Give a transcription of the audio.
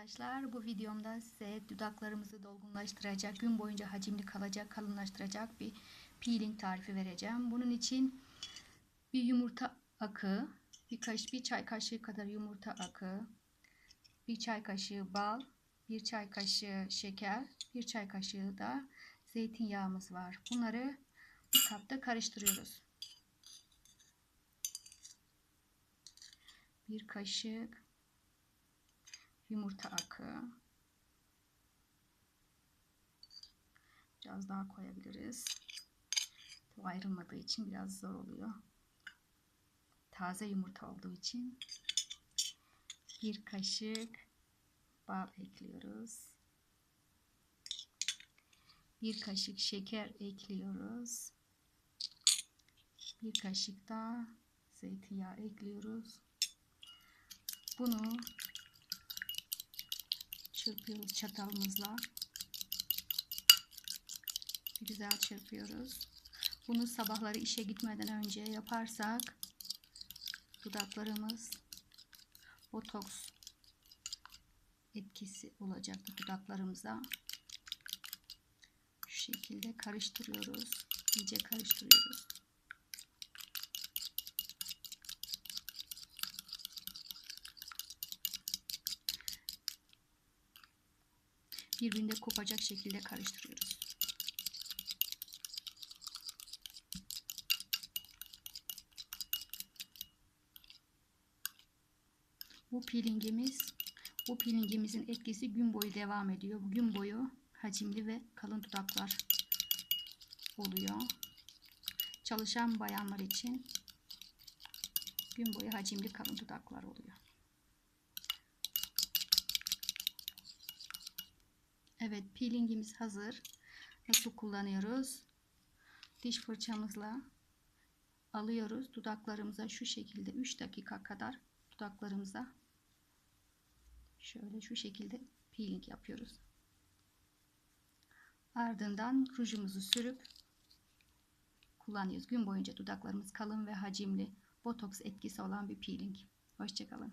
arkadaşlar. Bu videomda size dudaklarımızı dolgunlaştıracak, gün boyunca hacimli kalacak, kalınlaştıracak bir peeling tarifi vereceğim. Bunun için bir yumurta akı, bir, kaş, bir çay kaşığı kadar yumurta akı, bir çay kaşığı bal, bir çay kaşığı şeker, bir çay kaşığı da zeytinyağımız var. Bunları bir kapta karıştırıyoruz. Bir kaşık yumurta akı. Biraz daha koyabiliriz. Tabii ayrılmadığı için biraz zor oluyor. Taze yumurta olduğu için bir kaşık bal ekliyoruz. Bir kaşık şeker ekliyoruz. Bir kaşık da zeytinyağı ekliyoruz. Bunu çırpıyoruz çatalımızla. Güzel çırpıyoruz. Bunu sabahları işe gitmeden önce yaparsak dudaklarımız botoks etkisi olacaktır dudaklarımıza. Şu şekilde karıştırıyoruz. İyice karıştırıyoruz. Birbirinde kopacak şekilde karıştırıyoruz. Bu peelingimiz, bu peelingimizin etkisi gün boyu devam ediyor. Gün boyu hacimli ve kalın dudaklar oluyor. Çalışan bayanlar için gün boyu hacimli kalın dudaklar oluyor. Evet peelingimiz hazır. Nasıl kullanıyoruz? Diş fırçamızla alıyoruz. Dudaklarımıza şu şekilde 3 dakika kadar dudaklarımıza şöyle şu şekilde peeling yapıyoruz. Ardından rujumuzu sürüp kullanıyoruz. Gün boyunca dudaklarımız kalın ve hacimli botoks etkisi olan bir peeling. Hoşçakalın.